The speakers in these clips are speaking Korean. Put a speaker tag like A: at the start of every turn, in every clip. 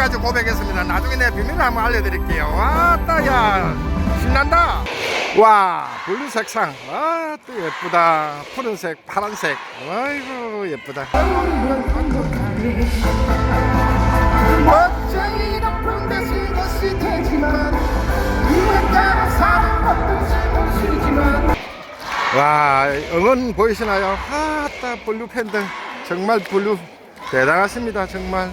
A: 지금까지 고백했습니다. 나중에 내 비밀을 한번 알려드릴게요. 왔다, 야. 신난다. 와, 블루 색상. 아, 또 예쁘다. 푸른색, 파란색. 아이고, 예쁘다. 멋쟁이 높은 데서 것이 되지만 이에 따라 사는 것도 지금이지만 와 응원 보이시나요? 아따 블루 팬들 정말 블루 대단하십니다 정말.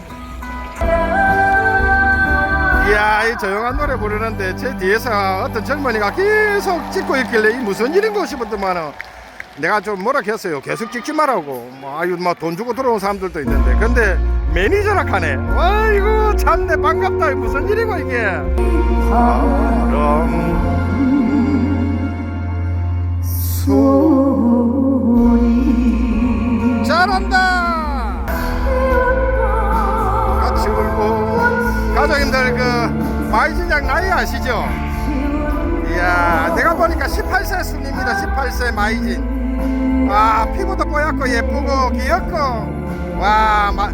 A: 이야 이 조용한 노래 부르는데 제 뒤에서 어떤 젊은이가 계속 찍고 있길래 이 무슨 일인가 싶었더만은. 내가 좀 뭐라 했어요? 계속 찍지 말라고. 뭐 아유 뭐돈 주고 들어온 사람들도 있는데. 근데 매니저라 하네. 아이고 참내 반갑다. 무슨 일이고 이게? 그럼 잘한다 가족님들 그 마이진양 나이 아시죠? 이야 내가 보니까 18세 순입니다. 18세 마이진. 와 피부도 뽀얗고 예쁘고 귀엽고. 와 마,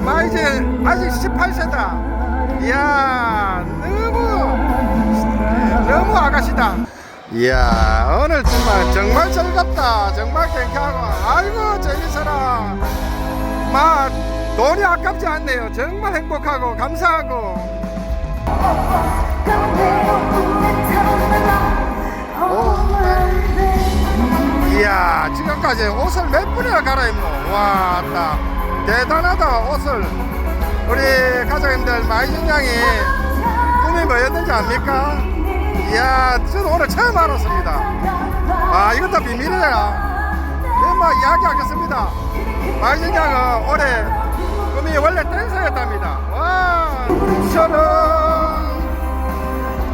A: 마이진 아직 18세다. 이야 너무 너무 아가씨다. 이야 오늘 정말 정말 즐겁다. 정말 괜찮고. 아이고 재밌어라. 막 돈이 아깝지 않네요. 정말 행복하고 감사하고. 이야 지금까지 옷을 몇 분이나 갈아입노? 와나 대단하다 옷을. 우리 가족님들 마이진 양이 꿈이 뭐였는지 압니까? 이야 저는 오늘 처음 알았습니다. 아 이것도 비밀이야. 뭐 이야기하겠습니다. 마이진 양은 올해 꿈이 원래 댄서였답니다. 와 저는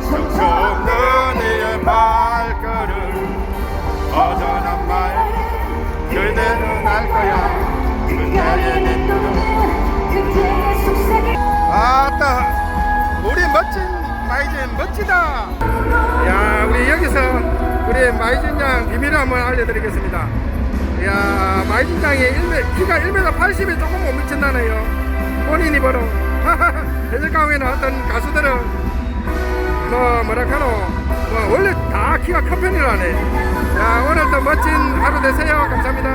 A: 성성는 이의 발걸음 허전한 말 그대는 알 거야. 아따 우리 멋진 마이진 멋지다. 야 우리 여기서 우리 마이진 양 비밀을 한번 알려드리겠습니다 야 양이 1m, 키가 1m 80에 조금 못 미친다네요. 본인이 바로 해적강에는 어떤 가수들은 뭐 뭐랄까노? 뭐 원래 다 키가 큰 편이라네. 자 오늘도 멋진 하루 되세요. 감사합니다